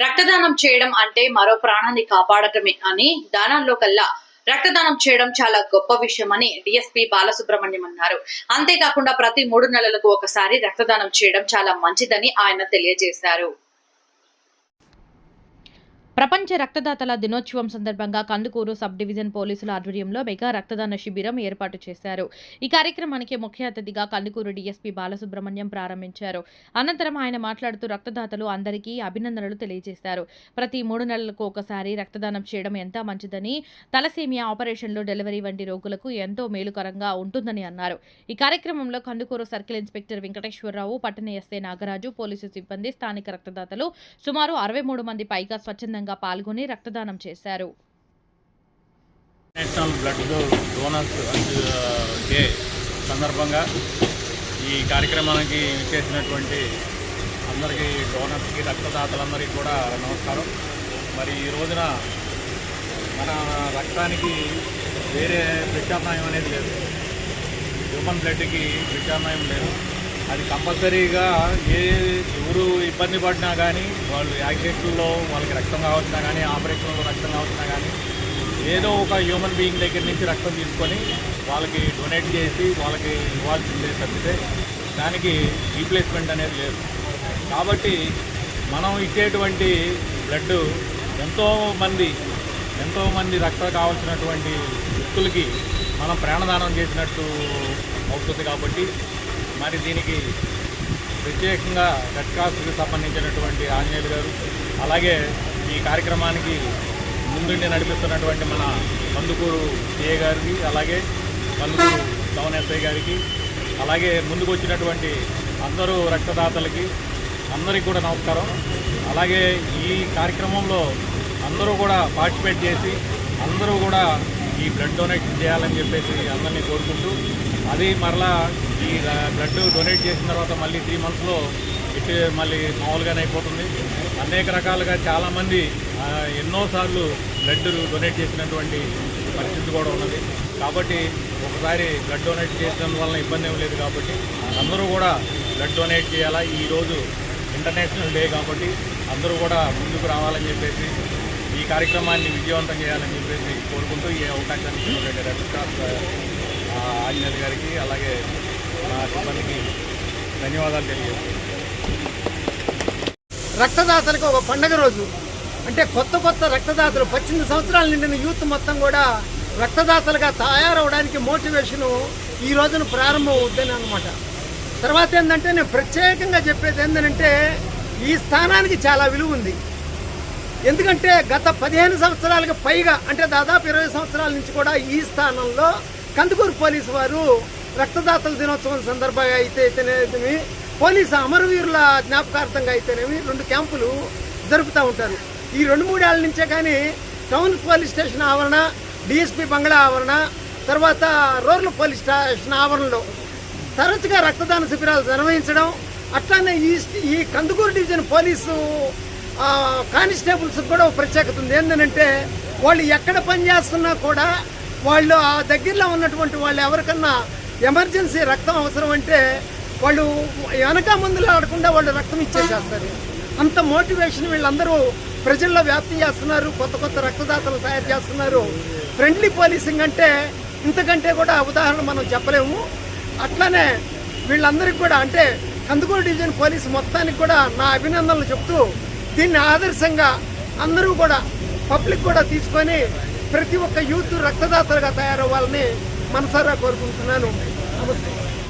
రక్తదానం చేయడం అంటే మరో ప్రాణాన్ని కాపాడటమే అని దానాల్లో కల్లా రక్తదానం చేయడం చాలా గొప్ప విషయమని డిఎస్పీ బాలసుబ్రహ్మణ్యం అన్నారు. అంతేకాకుండా ప్రతి మూడు నెలలకు ఒకసారి రక్తదానం చేయడం చాలా మంచిదని ఆయన తెలియజేశారు. ప్రపంచ రక్తదాతల దినోత్సవం సందర్భంగా కందుకూరు సబ్ డివిజన్ పోలీసుల ఆధ్వర్యంలో మెగా రక్తదాన శిబిరం ఏర్పాటు చేశారు. ఈ కార్యక్రమానికి ముఖ్య అతిథిగా కందుకూరు డీఎస్పీ బాలసుబ్రహ్మణ్యం ప్రారంభించారు. అనంతరం ఆయన మాట్లాడుతూ రక్తదాతలు అందరికీ అభినందనలు తెలియజేశారు. ప్రతి మూడు నెలలకు ఒకసారి రక్తదానం చేయడం ఎంత మంచిదని తలసేమియా ఆపరేషన్లు డెలివరీ వంటి రోగులకు ఎంతో మేలుకరంగా ఉంటుందని అన్నారు. ఈ కార్యక్రమంలో కందుకూరు సర్కిల్ ఇన్స్పెక్టర్ వెంకటేశ్వరరావు పట్టణ ఎస్ఏ నాగరాజు పోలీసు సిబ్బంది స్థానిక రక్తదాతలు సుమారు అరవై మూడు మంది పైగా స్వచ్ఛందంగా పాల్గొని రక్తదానం చేశారు. నేషనల్ బ్లడ్ డోనర్స్ డే సందర్భంగా ఈ కార్యక్రమానికి చేసినటువంటి అందరికీ డోనర్స్కి రక్తదాతలందరికీ కూడా నమస్కారం. మరి ఈ రోజున మన రక్తానికి వేరే ప్రత్యామ్నాయం అనేది లేదు. హ్యూమన్ బ్లడ్కి ప్రత్యామ్నాయం లేదు. అది కంపల్సరీగా ఏ ఎవరు ఇబ్బంది పడినా కానీ వాళ్ళు యాక్సిడెంట్లో వాళ్ళకి రక్తం కావచ్చినా కానీ ఆపరేషన్లో రక్తం కావచ్చినా కానీ ఏదో ఒక హ్యూమన్ బీయింగ్ దగ్గర నుంచి రక్తం తీసుకొని వాళ్ళకి డొనేట్ చేసి వాళ్ళకి ఇవ్వాల్సిందే తప్పితే దానికి రీప్లేస్మెంట్ అనేది లేదు. కాబట్టి మనం ఇచ్చేటువంటి బ్లడ్ ఎంతోమంది ఎంతోమంది రక్తం కావాల్సినటువంటి వ్యక్తులకి మనం ప్రాణదానం చేసినట్టు అవుతుంది కాబట్టి మరి దీనికి ప్రత్యేకంగా రెడ్ క్రాస్కి సంబంధించినటువంటి ఆంజనేయులు గారు అలాగే ఈ కార్యక్రమానికి ముందుండి నడిపిస్తున్నటువంటి మన కందుకూరు సిఏ గారికి అలాగే కందుకూరు టౌన్ ఎస్ఐ గారికి అలాగే ముందుకు వచ్చినటువంటి అందరూ రక్తదాతలకి అందరికీ కూడా నమస్కారం. అలాగే ఈ కార్యక్రమంలో అందరూ కూడా పార్టిసిపేట్ చేసి అందరూ కూడా ఈ బ్లడ్ డొనేషన్ చేయాలని చెప్పేసి అందరినీ కోరుకుంటూ అది మరలా ఈ బ్లడ్ డొనేట్ చేసిన తర్వాత మళ్ళీ త్రీ మంత్స్లో ఇటు మళ్ళీ మామూలుగానే అయిపోతుంది. అనేక రకాలుగా చాలామంది ఎన్నోసార్లు బ్లడ్ డొనేట్ చేసినటువంటి పరిస్థితి కూడా ఉన్నది. కాబట్టి ఒకసారి బ్లడ్ డొనేట్ చేసిన వలన ఇబ్బంది ఏం లేదు కాబట్టి అందరూ కూడా బ్లడ్ డొనేట్ చేయాలా? ఈరోజు ఇంటర్నేషనల్ డే కాబట్టి అందరూ కూడా ముందుకు రావాలని చెప్పేసి ఈ కార్యక్రమాన్ని విజయవంతం చేయాలని చెప్పేసి కోరుకుంటూ ఈ అవకాశాన్ని ఇచ్చినటువంటి రెడ్ గారికి అలాగే నా సిబ్బందికి ధన్యవాదాలు తెలియజేస్తున్నాను. రక్తదాతలకు ఒక పండగ రోజు. అంటే కొత్త కొత్త రక్తదాతలు పద్దెనిమిది సంవత్సరాలు నిండిన యూత్ మొత్తం కూడా రక్తదాతలుగా తయారవడానికి మోటివేషను ఈ రోజున ప్రారంభం అవుద్దని అనమాట తర్వాత ఏంటంటే నేను ప్రత్యేకంగా చెప్పేది ఏంటంటే ఈ స్థానానికి చాలా విలువ ఉంది. ఎందుకంటే గత పదిహేను సంవత్సరాలకు పైగా అంటే దాదాపు ఇరవై సంవత్సరాల నుంచి కూడా ఈ స్థానంలో కందుకూరు పోలీసు వారు రక్తదాతల దినోత్సవం సందర్భంగా అయితే అయితేనేమి పోలీసు అమరవీరుల జ్ఞాపకార్థంగా అయితేనేమి రెండు క్యాంపులు జరుపుతూ ఉంటారు. ఈ రెండు మూడేళ్ళ నుంచే కానీ టౌన్ పోలీస్ స్టేషన్ ఆవరణ డిఎస్పి బంగ్లా ఆవరణ తర్వాత రూరల్ పోలీస్ స్టేషన్ ఆవరణలో తరచుగా రక్తదాన శిబిరాలు నిర్వహించడం అట్లానే ఈ ఈ కందుకూరు డివిజన్ పోలీసు కానిస్టేబుల్స్ కూడా ప్రత్యేకత ఉంది. ఏంటంటే వాళ్ళు ఎక్కడ పనిచేస్తున్నా కూడా వాళ్ళు ఆ దగ్గరలో ఉన్నటువంటి వాళ్ళు ఎవరికన్నా ఎమర్జెన్సీ రక్తం అవసరం అంటే వాళ్ళు వెనక మందులు ఆడకుండా వాళ్ళు రక్తం ఇచ్చేసేస్తారు. అంత మోటివేషన్ వీళ్ళందరూ ప్రజల్లో వ్యాప్తి చేస్తున్నారు కొత్త కొత్త రక్తదాతలు తయారు చేస్తున్నారు. ఫ్రెండ్లీ పోలీసింగ్ అంటే ఇంతకంటే కూడా ఉదాహరణ మనం చెప్పలేము. అట్లానే వీళ్ళందరికీ కూడా అంటే కందుకూరు డివిజన్ పోలీసు మొత్తానికి కూడా నా అభినందనలు చెప్తూ దీన్ని ఆదర్శంగా అందరూ కూడా పబ్లిక్ కూడా తీసుకొని ప్రతి ఒక్క యూత్ రక్తదాతలుగా తయారవ్వాలని మనసారా కోరుకుంటున్నాను. నమస్తే.